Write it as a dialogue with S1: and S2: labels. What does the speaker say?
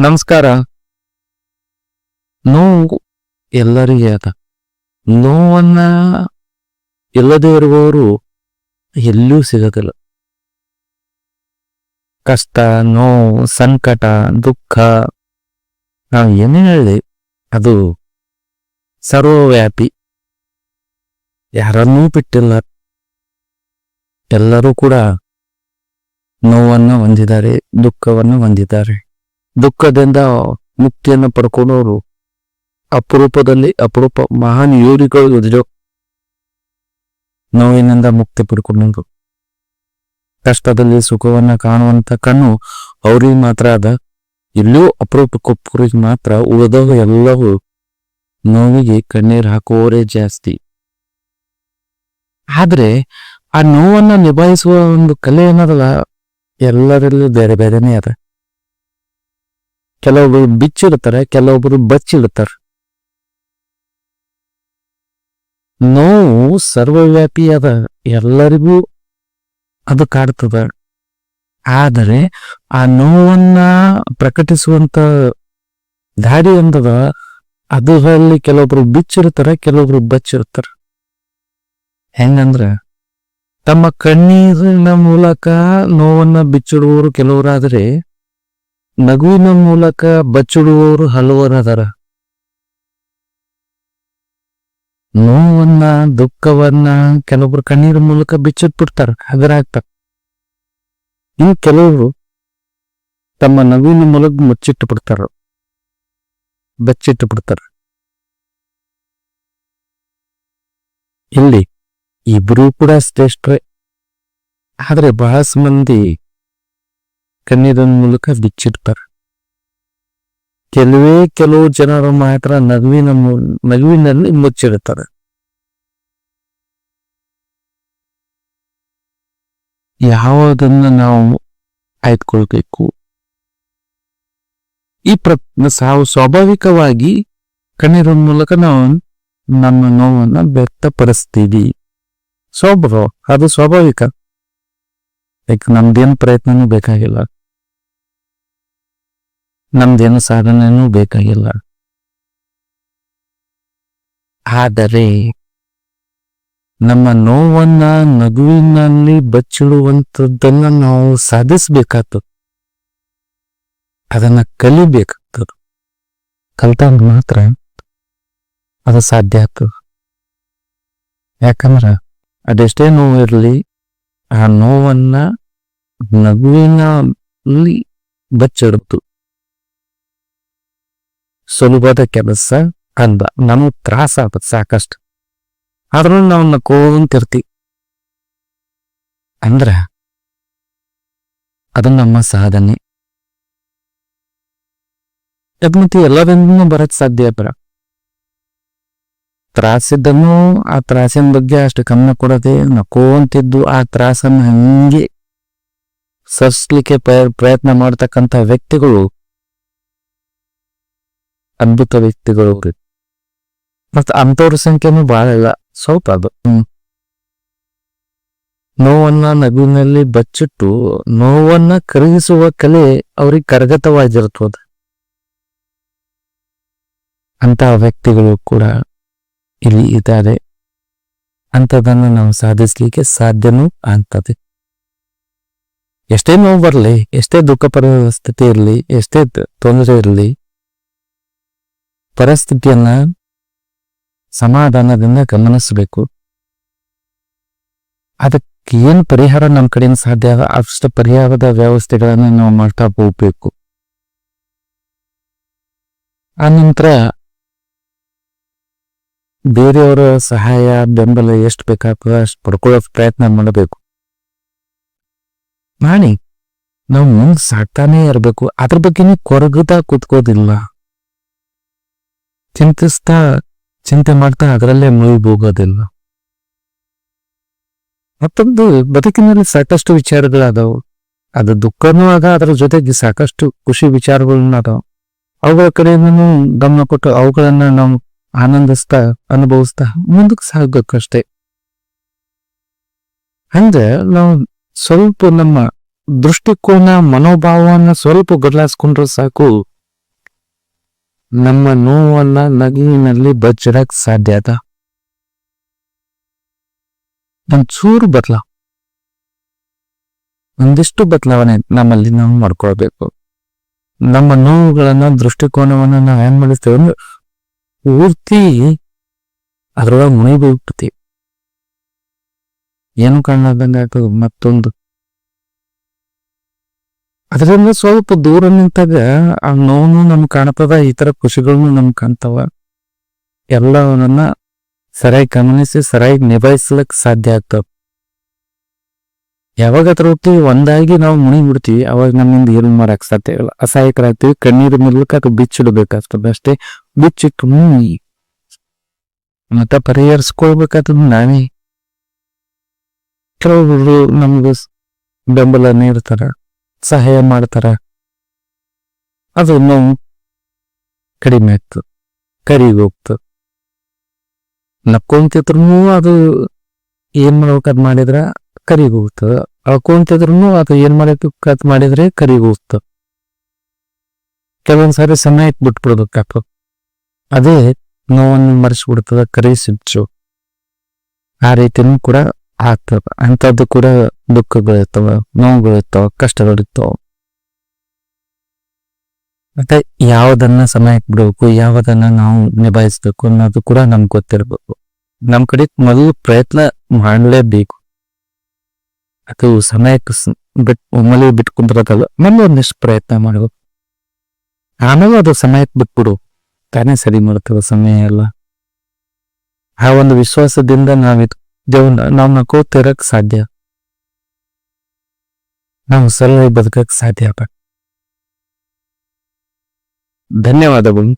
S1: ನಮಸ್ಕಾರ. ನೋವು ಎಲ್ಲರಿಗೆ ಅದ. ನೋವನ್ನ ಇಲ್ಲದೆ ಇರುವವರು ಎಲ್ಲೂ ಸಿಗೋದಿಲ್ಲ. ಕಷ್ಟ, ನೋವು, ಸಂಕಟ, ದುಃಖ, ನಾವು ಏನೇ ಹೇಳಿ ಅದು ಸರ್ವವ್ಯಾಪಿ. ಯಾರನ್ನೂ ಬಿಟ್ಟಿಲ್ಲ. ಎಲ್ಲರೂ ಕೂಡ ನೋವನ್ನು ಹೊಂದಿದ್ದಾರೆ, ದುಃಖವನ್ನು ಹೊಂದಿದ್ದಾರೆ. ದುಃಖದಿಂದ ಮುಕ್ತಿಯನ್ನು ಪಡ್ಕೊಂಡವರು. ಅಪರೂಪದಲ್ಲಿ ಅಪರೂಪ ಮಹಾನ್ ಯೋಗಿಗಳು ಇದ್ರು. ನೋವಿನಿಂದ ಮುಕ್ತಿ ಪಡ್ಕೊಂಡು ಕಷ್ಟದಲ್ಲಿ ಸುಖವನ್ನ ಕಾಣುವಂತ ಕಣ್ಣು ಅವ್ರಿಗೆ ಮಾತ್ರ ಅದ. ಇಲ್ಲೂ ಅಪರೂಪಕ್ಕೊಬ್ಬರಿಗೆ ಮಾತ್ರ ಉಳಿದವು ಎಲ್ಲವೂ ನೋವಿಗೆ ಕಣ್ಣೀರು ಹಾಕುವವರೇ ಜಾಸ್ತಿ. ಆದ್ರೆ ಆ ನೋವನ್ನ ನಿಭಾಯಿಸುವ ಒಂದು ಕಲೆ ಏನದಲ್ಲ? ಎಲ್ಲರಲ್ಲೂ ಬೇರೆ ಬೇರೆನೇ ಅದ. ಕೆಲವೊಬ್ರು ಬಿಚ್ಚಿಡ್ತಾರೆ ಕೆಲವೊಬ್ರು ಬಚ್ಚಿಡ್ತಾರೆ ನೋವು ಸರ್ವವ್ಯಾಪಿ ಅದ ಎಲ್ಲರಿಗೂ ಅದು ಕಾಡ್ತದ. ಆದರೆ ಆ ನೋವನ್ನ ಪ್ರಕಟಿಸುವಂತ ದಾರಿ ಎಂದದ ಅದರಲ್ಲಿ ಕೆಲವೊಬ್ರು ಬಿಚ್ಚಿರ್ತಾರೆ ಕೆಲವೊಬ್ರು ಬಚ್ಚಿರ್ತಾರ ಹೆಂಗಂದ್ರ ತಮ್ಮ ಕಣ್ಣೀರಿನ ಮೂಲಕ ನೋವನ್ನ ಬಿಚ್ಚಿಡುವವರು ಕೆಲವರಾದರೆ ನಗುವಿನ ಮೂಲಕ ಬಚ್ಚಿಡುವವರು ಹಲವರದರ. ನೋವನ್ನ, ದುಃಖವನ್ನ ಕೆಲವೊಬ್ರು ಕಣ್ಣೀರ ಮೂಲಕ ಬಿಚ್ಚಿಟ್ ಬಿಡ್ತಾರ ಹಗರಾಗ್ತಾರ. ಇನ್ನು ಕೆಲವರು ತಮ್ಮ ನಗುವಿನ ಮೂಲಕ ಮುಚ್ಚಿಟ್ಟು ಬಿಡ್ತಾರ ಬಚ್ಚಿಟ್ಟು ಬಿಡ್ತಾರ ಇಲ್ಲಿ ಇಬ್ರು ಕೂಡ ಶ್ರೇಷ್ಠರೇ. ಆದ್ರೆ ಬಹಳಷ್ಟು ಮಂದಿ ಕಣ್ಣೀರಿನ ಮೂಲಕ ಬಿಚ್ಚಿಡ್ತಾರೆ. ಕೆಲವೇ ಕೆಲವು ಜನರು ಮಾತ್ರ ನಗುವಿನ ನಗುವಿನಲ್ಲಿ ಮುಚ್ಚಿಡುತ್ತಾರೆ ಯಾವುದನ್ನ ನಾವು ಆಯ್ದುಕೊಳ್ಬೇಕು ಈ ಪ್ರ ಸಾವು ಸ್ವಾಭಾವಿಕವಾಗಿ ಕಣ್ಣೀರ ಮೂಲಕ ನಾವು ನಮ್ಮ ನೋವನ್ನ ವ್ಯಕ್ತಪಡಿಸ್ತೀವಿ. ಸ್ವಭಾವ ಅದು ಸ್ವಾಭಾವಿಕ. ಲೈಕ್ ನಮ್ದೇನು ಪ್ರಯತ್ನನೂ ಬೇಕಾಗಿಲ್ಲ. ನಮ್ದೇನು ಸಾಧನೆನೂ ಬೇಕಾಗಿಲ್ಲ. ಆದರೆ, ನಮ್ಮ ನೋವನ್ನ, ನಗುವಿನಲ್ಲಿ ಬಚ್ಚಿಡುವಂಥದ್ದನ್ನ ನಾವು ಸಾಧಿಸ್ಬೇಕಾಗ್ತದೆ. ಅದನ್ನ ಕಲಿಬೇಕಾಗ್ತದೆ. ಕಲ್ತಾಗ ಮಾತ್ರ ಅದು ಸಾಧ್ಯ ಆಗ್ತದೆ. ಯಾಕಂದ್ರ ಅದೆಷ್ಟೇ ನೋವು ಇರಲಿ ಆ ನೋವನ್ನ ನಗುವಿನಲ್ಲಿ ಬಚ್ಚಿಡುತ್ತು. ಸುಲಭದ ಕೆಲಸ ಅಂದ ನಮಗ್ ತ್ರಾಸ ಆಗುತ್ತೆ ಸಾಕಷ್ಟು. ಆದ್ರೂ ನಾವು ನಕ್ಕೋಂತಿರ್ತಿ. ಅಂದ್ರ ಅದು ನಮ್ಮ ಸಾಧನೆ. ಮತ್ತೆ ಬರತ್ ಬರಕ್ ಸಾಧ್ಯ ಬರ ತ್ರಾಸಿದ್ದನ್ನು ಆ ತ್ರಾಸಿನ ಬಗ್ಗೆ ಅಷ್ಟು ಗಮನ ಕೊಡದೆ ನಕ್ಕೋಂತಿದ್ದು ಆ ತ್ರಾಸನ್ನು ಹಂಗೆ ಸರಿಸ್ಲಿಕ್ಕೆ ಪ್ರಯ- ಪ್ರಯತ್ನ ಮಾಡತಕ್ಕಂಥ ವ್ಯಕ್ತಿಗಳು, ಅದ್ಭುತ ವ್ಯಕ್ತಿಗಳು ಮತ್ತು ಅಂಥವ್ರ ಸಂಖ್ಯೆನೂ ಬಹಳ ಇಲ್ಲ. ಸ್ವಲ್ಪ ಅದು. ನೋವನ್ನ ನಗುವಿನಲ್ಲಿ ಬಚ್ಚಿಟ್ಟು, ನೋವನ್ನ ಕರಗಿಸುವ ಕಲೆ ಅವ್ರಿಗೆ ಕರಗತವಾಗಿರ್ತದ. ಅಂತ ವ್ಯಕ್ತಿಗಳು ಕೂಡ ಇಲ್ಲಿ ಇದ್ದಾರೆ. ಅಂಥದನ್ನ ನಾವು ಸಾಧಿಸ್ಲಿಕ್ಕೆ ಸಾಧ್ಯನೂ ಆಗ್ತದೆ. ಎಷ್ಟೇ ನೋವು ಬರಲಿ, ಎಷ್ಟೇ ದುಃಖ ಪರಿಸ್ಥಿತಿ ಇರಲಿ, ಎಷ್ಟೇ ತೊಂದರೆ ಇರಲಿ, ಪರಿಸ್ಥಿತಿಯನ್ನ ಸಮಾಧಾನದಿಂದ ಗಮನಿಸಬೇಕು. ಅದಕ್ಕೆ ಏನು ಪರಿಹಾರ ನಮ್ಮ ಕಡೆಯಿಂದ ಸಾಧ್ಯ ಅಷ್ಟು ಪರಿಹಾರದ ವ್ಯವಸ್ಥೆಗಳನ್ನ ನಾವು ಮಾಡ್ತಾ ಹೋಗ್ಬೇಕು. ಆ ನಂತರ ಬೇರೆಯವರ ಸಹಾಯ, ಬೆಂಬಲ ಎಷ್ಟು ಬೇಕಾಗ್ತದೆ ಅಷ್ಟು ಪಡ್ಕೊಳ್ಳೋ ಪ್ರಯತ್ನ ಮಾಡಬೇಕು. ಮಾಡಿ ನಾವು ಮುಂದೆ ಸಾಕ್ತಾನೇ ಇರಬೇಕು. ಅದ್ರ ಬಗ್ಗೆನೇ ಕೊರಗುತ್ತಾ ಕೂತ್ಕೋದಿಲ್ಲ. ಚಿಂತಿಸ್ತಾ, ಚಿಂತೆ ಮಾಡ್ತಾ ಅದರಲ್ಲೇ ಮುಳುಗೋಗೋದಿಲ್ಲ ಮತ್ತೊಂದು, ಬದುಕಿನಲ್ಲಿ ಸಾಕಷ್ಟು ವಿಚಾರಗಳಾದವು. ಅದು ದುಃಖನೂ ಆಗ ಅದರ ಜೊತೆಗೆ ಸಾಕಷ್ಟು ಖುಷಿ ವಿಚಾರಗಳನ್ನ ಅದಾವ ಅವುಗಳ ಕಡೆಯಿಂದನೂ ಗಮನ ಕೊಟ್ಟು ಅವುಗಳನ್ನ ನಾವು ಆನಂದಿಸ್ತಾ, ಅನುಭವಿಸ್ತಾ ಮುಂದಕ್ಕೆ ಸಾಗಬೇಕಷ್ಟೇ. ಹಂಗೆ ನಾವು ಸ್ವಲ್ಪ ನಮ್ಮ ದೃಷ್ಟಿಕೋನ, ಮನೋಭಾವವನ್ನು ಸ್ವಲ್ಪ ಬದಲಾಯಿಸ್ಕೊಂಡ್ರೆ ಸಾಕು. ನಮ್ಮ ನೋವನ್ನ ನಗುವಿನಲ್ಲಿ ಬಚ್ಚಿಡಕ್ ಸಾಧ್ಯ ಅದ. ಒಂಚೂರು ಬದಲ. ಒಂದಿಷ್ಟು ಬದಲಾವಣೆ ನಮ್ಮಲ್ಲಿ ನಾವು ಮಾಡ್ಕೊಳ್ಬೇಕು. ನಮ್ಮ ನೋವುಗಳನ್ನ, ದೃಷ್ಟಿಕೋನವನ್ನ ನಾವು ಏನ್ ಮಾಡಿಸ್ತೇವೆ ಅಂದ್ರೆ ಪೂರ್ತಿ ಅದ್ರೊಳಗೆ ಮುನಿಬಿಡ್ತೀವಿ ಏನು ಕಾಣದಂಗ ಆಗ್ತದೆ ಮತ್ತೊಂದು? ಅದರಿಂದ ಸ್ವಲ್ಪ ದೂರ ನಿಂತಾಗ ಆ ನೋವು ನಮ್ಗೆ ಕಾಣ್ತದ, ಈ ತರ ಖುಷಿಗಳನ್ನು ನಮ್ಗೆ ಕಾಣ್ತಾವ. ಎಲ್ಲವನ್ನ ಸರಿಯಾಗಿ ಗಮನಿಸಿ, ಸರಿಯಾಗಿ ನಿಭಾಯಿಸ್ಲಕ್ ಸಾಧ್ಯ ಆಗ್ತವ ಯಾವಾಗ ಹೊತ್ತಿ ಒಂದಾಗಿ ನಾವು ಮುಣಿ ಬಿಡ್ತೀವಿ, ಅವಾಗ ನಮ್ಮಿಂದ ಏನು ಮಾಡಕ್ ಸಾಧ್ಯ ಇಲ್ಲ. ಅಸಹಾಯಕರಾಗ್ತೀವಿ, ಕಣ್ಣೀರು ನಿಲ್ಲಕ್ಕೆ ಅದು ಬಿಚ್ಚಿಡ್ಬೇಕಾಗ್ತದೆ ಅಷ್ಟೇ. ಬಿಚ್ಚಿಟ್ಟು ಮತ್ತೆ ಪರಿಹರಿಸ್ಕೊಳ್ಬೇಕಾದ್ರೆ ನಾವೇ. ಕೆಲವೊಬ್ರು ನಮ್ಗೆ ಬೆಂಬಲ ನೀಡ್ತಾರ ಸಹಾಯ ಮಾಡ್ತಾರೆ. ಅದು ನೋವು ಕಡಿಮೆ ಆಯ್ತು ಕರಿಗೋಗ್ತು ನಕ್ಕೊಂತಿದ್ರು ಅದು ಏನ್ ಮಾಡ್ಬೇಕು ಮಾಡಿದ್ರ ಕರಿಗ ಹೋಗ್ತದ ಅಳ್ಕೊಂತಿದ್ರು ಅದು ಏನ್ ಮಾಡಬೇಕು ಅದ್ ಮಾಡಿದ್ರೆ ಕರಿಗೋಗ್ತ ಕೆಲವೊಂದ್ಸರಿ ಸಮಯ ಬಿಟ್ಬಿಡ್ಬೇಕಾಗ್ತದ ಅದೇ ನೋವನ್ನು ಮರೆಸಿಬಿಡ್ತದ ಕರಿ ಸಿಚ್ಚು ಆ ರೀತಿನೂ ಕೂಡ ಆಗ್ತದ. ಅಂಥದ್ದು ಕೂಡ ದುಃಖಗಳಿರ್ತಾವ ನೋವುಗಳಿರ್ತಾವ ಕಷ್ಟಗಳಿರ್ತಾವ ಮತ್ತೆ ಯಾವ್ದನ್ನ ಸಮಯಕ್ಕೆ ಬಿಡಬೇಕು, ಯಾವ್ದನ್ನ ನಾವು ನಿಭಾಯಿಸ್ಬೇಕು ಅನ್ನೋದು ಕೂಡ ನಮ್ಗೆ ಗೊತ್ತಿರ್ಬೇಕು. ನಮ್ ಕಡೆ ಮೊದಲು ಪ್ರಯತ್ನ ಮಾಡಲೇಬೇಕು. ಅದು ಸಮಯಕ್ಕೆ ಬಿಟ್ ಒಮ್ಮೆಲೆ ಬಿಟ್ಕೊಂಡಿರೋದಲ್ಲ, ಮೊದಲು ಒಂದಿಷ್ಟು ಪ್ರಯತ್ನ ಮಾಡಬೇಕು. ಆಮೇಲೆ ಅದು ಸಮಯಕ್ಕೆ ಬಿಟ್ಬಿಡು. ತಾನೇ ಸರಿ ಮಾಡ್ತದೆ ಸಮಯ ಎಲ್ಲ. ಆ ಒಂದು ವಿಶ್ವಾಸದಿಂದ ನಾವಿದ್ ದೇವ್ನ ನಾವು ನಕೋತಿರಕ್ ಸಾಧ್ಯ ನಾವು ಸರಳ ಬದುಕಕ್ ಸಾಧ್ಯ ಆಗ್ಬೇಕು ಧನ್ಯವಾದಗಳು